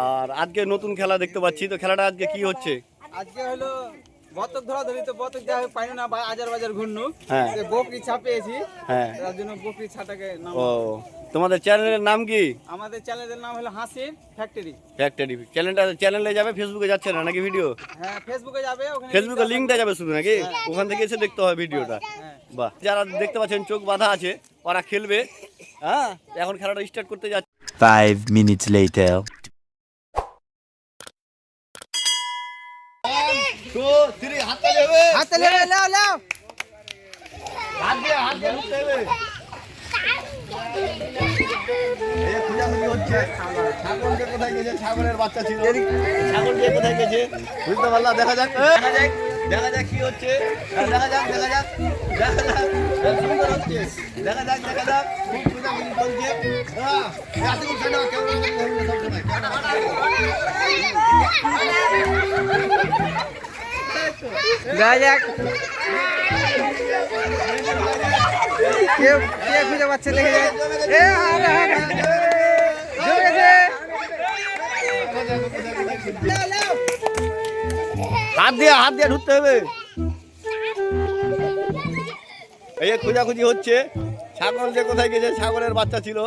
আর আজকে নতুন খেলা দেখতে পাচ্ছি। তো খেলাটা আজকে কি হচ্ছে? আজকে হলো বতক ধরা ধরি তো বতক যা হয় পাই না বা আজার বাজার ঘুরনু হ্যাঁ। বকরি ছা পেয়েছি হ্যাঁ। তার জন্য বকরি ছাটাকে নাম ও তোমাদের চ্যানেলের নাম কি? আমাদের চ্যানেলের নাম হলো হাসির ফ্যাক্টরি। ফ্যাক্টরি। চ্যানেলটা চ্যানেলে যাবে ফেসবুকে যাচ্ছে না নাকি ভিডিও? হ্যাঁ ফেসবুকে যাবে ওখানে ফেসবুকে লিঙ্কটা যাবে শুধু নাকি? ওখান থেকে এসে দেখতে হবে ভিডিওটা। হ্যাঁ। বাহ যারা দেখতে পাচ্ছেন চোখ বাঁধা আছে ওরা খেলবে। হ্যাঁ এখন খেলাটা স্টার্ট করতে যাচ্ছে। Five minutes later. হাতে লে লাও লাও। হাত দিয়ে হাত দিয়ে ঢুকতে হবে। এই যে খোঁজাখুঁজি হচ্ছে। ছাগল যে কোথায় গেছে? ছাগলের বাচ্চা ছিল। ছাগল যে কোথায় গেছে? বুঝতে পারলাম দেখা যাক। দেখা যাক দেখা যাক কি হচ্ছে। দেখা যাক দেখা যাক দেখা যাক। সুন্দর হচ্ছে। দেখা যাক দেখা যাক। খুব খোঁজাখুঁজি চলছে। হ্যাঁ, কেমন? যাক। কে কে খুঁজে হাত দিয়ে হাত দিয়ে ঢুকতে হবে। এই খোঁজাখুঁজি হচ্ছে। ছাগল যে কোথায় গেছে? ছাগলের বাচ্চা ছিল।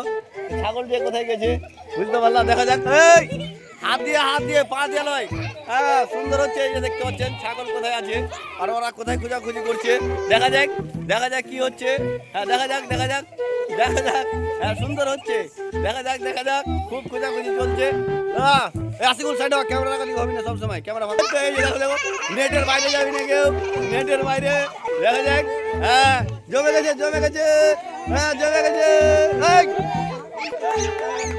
ছাগল যে কোথায় গেছে? বুঝতে পারলাম দেখা যাক। এই! হাত দিয়ে হাত দিয়ে, পা দিয়ে নয় হ্যাঁ সুন্দর হচ্ছে, এই যে দেখতে পাচ্ছেন, ছাগল কোথায় আছে, আর ওরা কোথায় খোঁজাখুঁজি করছে। দেখা যাক দেখা যাক কি হচ্ছে। হ্যাঁ দেখা যাক দেখা যাক দেখা যাক। হ্যাঁ সুন্দর হচ্ছে। দেখা যাক দেখা যাক, খুব খোঁজাখুঁজি চলছে। হ্যাঁ এই সাইড ক্যামেরা রাখালি হবে না সবসময়, ক্যামেরা নেটের বাইরে যাবি না কেউ, নেটের বাইরে। দেখা যাক হ্যাঁ জমে গেছে জমে গেছে হ্যাঁ জমে গেছে!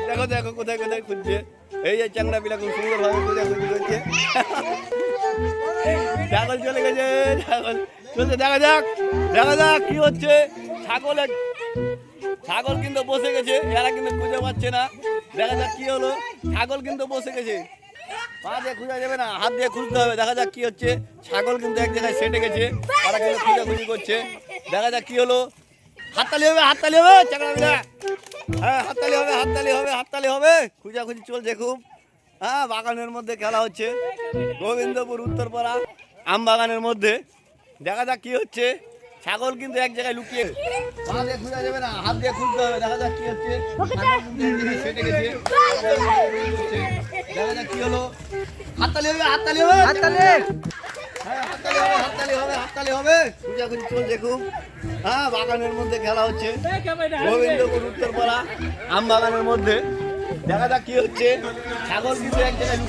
দেখো দেখো, কোথায় কোথায় খুঁজছে। এই যে চ্যাংড়া পিলা খুব সুন্দর ভাবে খোঁজাখুঁজি করছে ছাগল চলে গেছে, ছাগল। চলছে, দেখা যাক দেখা যাক কি হচ্ছে। ছাগল ছাগল কিন্তু বসে গেছে, এরা কিন্তু খুঁজে পাচ্ছে না। দেখা যাক কি হলো। ছাগল কিন্তু বসে গেছে। পা দিয়ে খুঁজে যাবে না, হাত দিয়ে খুঁজতে হবে, দেখা যাক কি হচ্ছে। ছাগল কিন্তু এক জায়গায় সেটে গেছে তারা কিন্তু খুঁজাখুঁজি করছে। দেখা যাক কি হলো। হাততালি হবে হাততালি হবে চাকরা হ্যাঁ হাততালি হবে হাততালি হবে হাততালি হবে। খুঁজাখুঁজি চলছে খুব। হ্যাঁ বাগানের মধ্যে খেলা হচ্ছে। গোবিন্দপুর, উত্তরপাড়া আম বাগানের মধ্যে। দেখা যাক কি হচ্ছে। ছাগল কিন্তু এক জায়গায় লুকিয়ে পা দিয়ে যাবে না, হাত দিয়ে খুঁজতে হবে। দেখা যাক কি হচ্ছে। দেখা যাক কি হলো। হাততালি হবে হাততালি হবে। হাততালি! হ্যাঁ, হ্যাঁ বাগানের মধ্যে খেলা হচ্ছে। গোবিন্দপুর উত্তরপাড়া আম বাগানের মধ্যে। দেখা যাক কি হচ্ছে। ছাগল কিন্তু এক জায়গায়